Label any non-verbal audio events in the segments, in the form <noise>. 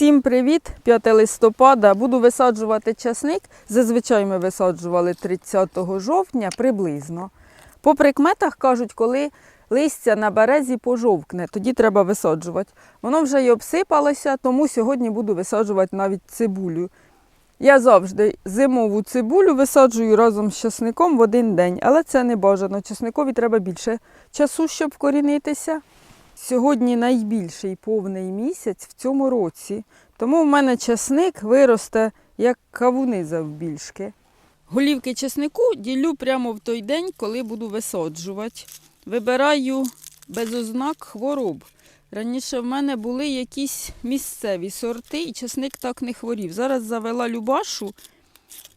Всім привіт! 5 листопада. Буду висаджувати часник. Зазвичай ми висаджували 30 жовтня приблизно. По прикметах кажуть, коли листя на березі пожовкне, тоді треба висаджувати. Воно вже й обсипалося, тому сьогодні буду висаджувати навіть цибулю. Я завжди зимову цибулю висаджую разом з часником в один день, але це не бажано. Часникові треба більше часу, щоб вкорінитися. Сьогодні найбільший повний місяць в цьому році, тому в мене часник виросте як кавуни завбільшки. Голівки часнику ділю прямо в той день, коли буду висаджувати. Вибираю без ознак хвороб. Раніше в мене були якісь місцеві сорти, і часник так не хворів. Зараз завела Любашу,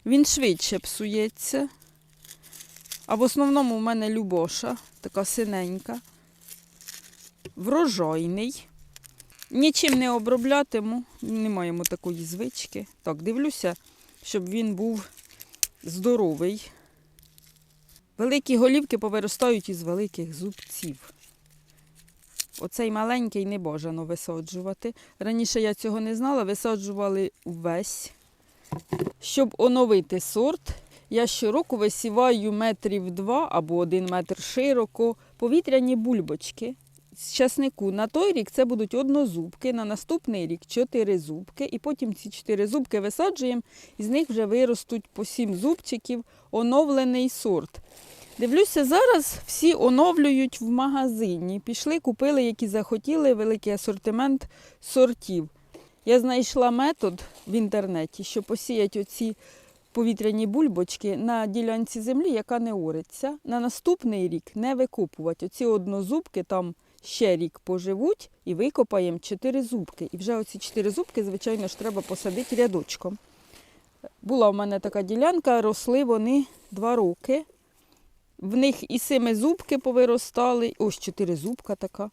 він швидше псується. А в основному в мене Любоша, така синенька врожайний. Нічим не оброблятиму, не маємо такої звички. Так, дивлюся, щоб він був здоровий. Великі голівки повиростають із великих зубців. Оцей маленький не бажано висаджувати. Раніше я цього не знала, висаджували весь. Щоб оновити сорт, я щороку висіваю метрів два або один метр широко повітряні бульбочки з часнику. На той рік це будуть однозубки, на наступний рік чотири зубки, і потім ці чотири зубки висаджуємо, і з них вже виростуть по сім зубчиків оновлений сорт. Дивлюся, зараз всі оновлюють в магазині. Пішли, купили, які захотіли, великий асортимент сортів. Я знайшла метод в інтернеті, що посіять оці повітряні бульбочки на ділянці землі, яка не ориться. На наступний рік не викопувати. Оці однозубки там ще рік поживуть і викопаємо чотири зубки. І вже оці чотири зубки, звичайно ж, треба посадити рядочком. Була в мене така ділянка, росли вони два роки. В них і семи зубки повиростали, ось чотири зубка така.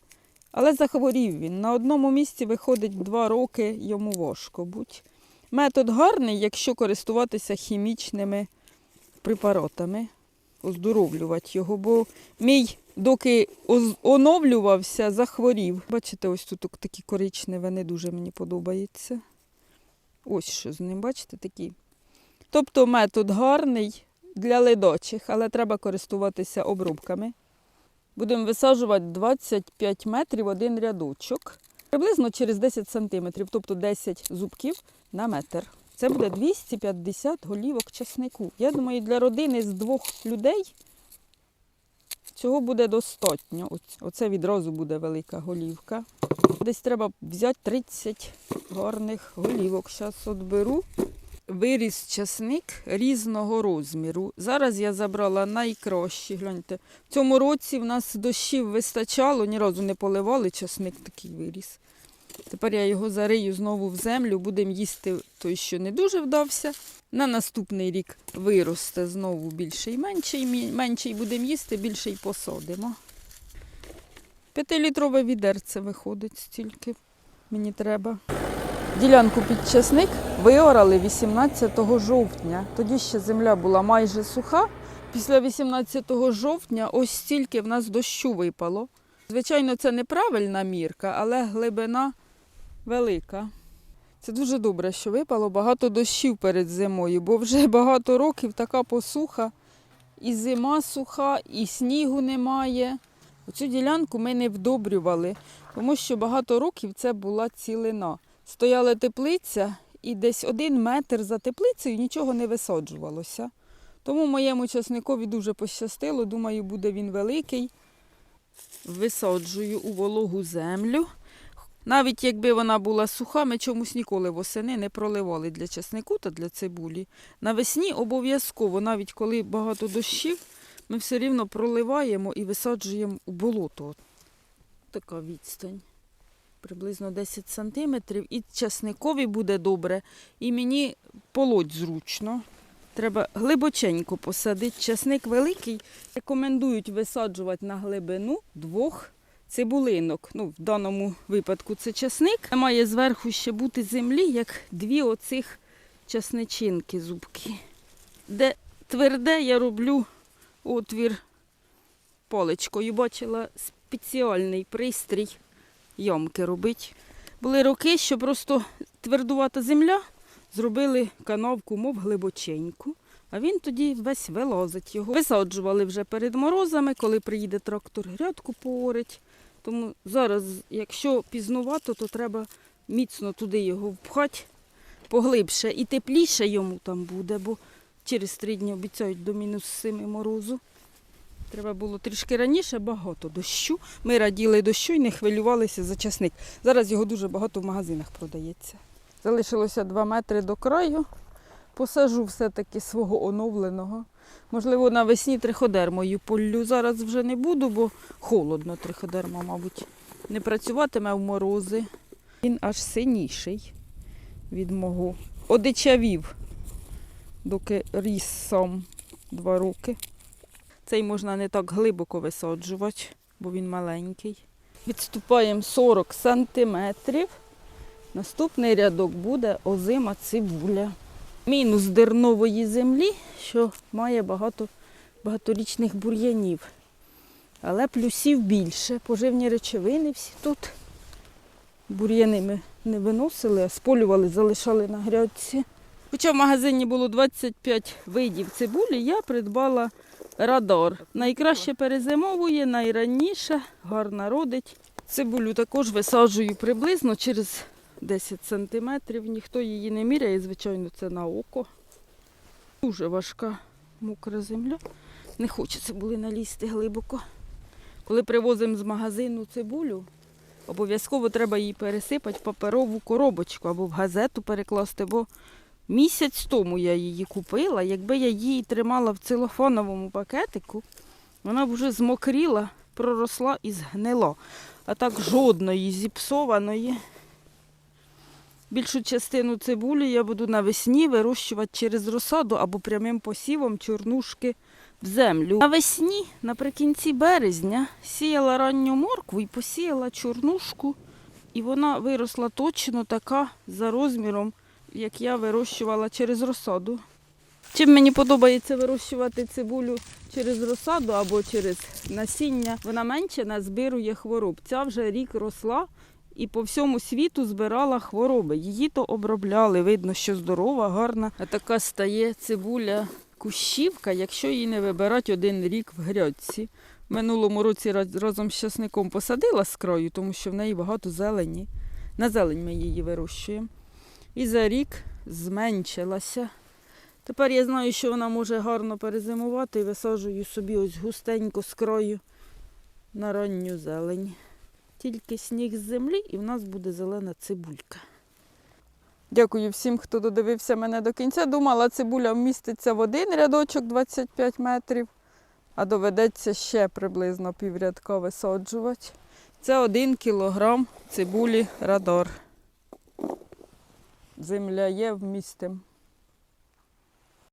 Але захворів він. На одному місці виходить два роки, йому важко будь. Метод гарний, якщо користуватися хімічними препаратами, оздоровлювати його, бо мій, доки оновлювався, захворів. Бачите, ось тут такі коричневе, не дуже мені подобається. Ось що з ним, бачите, такі. Тобто метод гарний для ледочих, але треба користуватися обробками. Будемо висаджувати 25 метрів один рядочок. Приблизно через 10 сантиметрів, тобто 10 зубків на метр. Це буде 250 голівок часнику. Я думаю, для родини з двох людей цього буде достатньо. Оце відразу буде велика голівка. Десь треба взяти 30 гарних голівок. Зараз от беру. Виріс часник різного розміру. Зараз я забрала найкращі. Гляньте, в цьому році в нас дощів вистачало, ні разу не поливали, часник такий виріс. Тепер я його зарию знову в землю, будемо їсти той, що не дуже вдався. На наступний рік виросте знову більший менший, менший будемо їсти, більший посадимо. П'ятилітрове відерце виходить стільки мені треба. Ділянку під часник виорали 18 жовтня. Тоді ще земля була майже суха. Після 18 жовтня ось стільки в нас дощу випало. Звичайно, це неправильна мірка, але глибина велика. Це дуже добре, що випало багато дощів перед зимою, бо вже <laughs> багато років така посуха, і зима суха, і снігу немає. Оцю ділянку ми не вдобрювали, тому що багато років це була цілина. Стояла теплиця, і десь один метр за теплицею нічого не висаджувалося. Тому моєму часникові дуже пощастило. Думаю, буде він великий. Висаджую у вологу землю. Навіть якби вона була суха, ми чомусь ніколи восени не проливали для часнику та для цибулі. Навесні обов'язково, навіть коли багато дощів, ми все рівно проливаємо і висаджуємо у болото. Така відстань. Приблизно 10 сантиметрів. І часникові буде добре, і мені полоть зручно. Треба глибоченько посадити. Часник великий. Рекомендують висаджувати на глибину двох цибулинок. Ну, в даному випадку це часник. Має зверху ще бути землі, як дві оцих часничинки зубки. Де тверде, я роблю отвір паличкою. Бачила спеціальний пристрій ямки робить. Були роки, що просто твердувата земля, зробили канавку, мов глибоченьку. А він тоді весь вилазить його. Висаджували вже перед морозами, коли приїде трактор, грядку поорить. Тому зараз, якщо пізнувато, то треба міцно туди його впхати поглибше і тепліше йому там буде, бо через три дні обіцяють до мінус семи морозу. Треба було трішки раніше багато дощу. Ми раділи дощу і не хвилювалися за часник. Зараз його дуже багато в магазинах продається. Залишилося 2 метри до краю. Посажу все-таки свого оновленого. Можливо, навесні триходермою полю. Зараз вже не буду, бо холодно триходерма, мабуть, не працюватиме в морози. Він аж синіший від мого. Одичавів, доки ріс сам два роки. Цей можна не так глибоко висаджувати, бо він маленький. Відступаємо 40 сантиметрів. Наступний рядок буде озима цибуля. Мінус дернової землі, що має багато багаторічних бур'янів. Але плюсів більше. Поживні речовини всі тут. Бур'яни ми не виносили, а сполювали, залишали на грядці. Хоча в магазині було 25 видів цибулі, я придбала радар. Найкраще перезимовує, найраніше, гарно родить. Цибулю також висаджую приблизно через 10 сантиметрів. Ніхто її не міряє, звичайно, це на око. Дуже важка мокра земля. Не хоче цибули налізти глибоко. Коли привозимо з магазину цибулю, обов'язково треба її пересипати в паперову коробочку або в газету перекласти, бо місяць тому я її купила. Якби я її тримала в целофановому пакетику, вона б вже змокріла, проросла і згнила. А так жодної зіпсованої. Більшу частину цибулі я буду навесні вирощувати через розсаду або прямим посівом чорнушки в землю. Навесні, наприкінці березня, сіяла ранню моркву і посіяла чорнушку, і вона виросла точно така за розміром, як я вирощувала через розсаду. Чим мені подобається вирощувати цибулю через розсаду або через насіння, вона менше назбирує хвороб. Ця вже рік росла і по всьому світу збирала хвороби. Її то обробляли, видно, що здорова, гарна. А така стає цибуля кущівка, якщо її не вибирати один рік в грядці. Минулому році разом з часником посадила з краю, тому що в неї багато зелені. На зелень ми її вирощуємо. І за рік зменшилася. Тепер я знаю, що вона може гарно перезимувати і висаджую собі ось густенько з краю на ранню зелень. Тільки сніг з землі і в нас буде зелена цибулька. Дякую всім, хто додивився мене до кінця. Думала, цибуля вміститься в один рядочок 25 метрів, а доведеться ще приблизно піврядка висаджувати. Це один кілограм цибулі радар. Земля є, вмістим.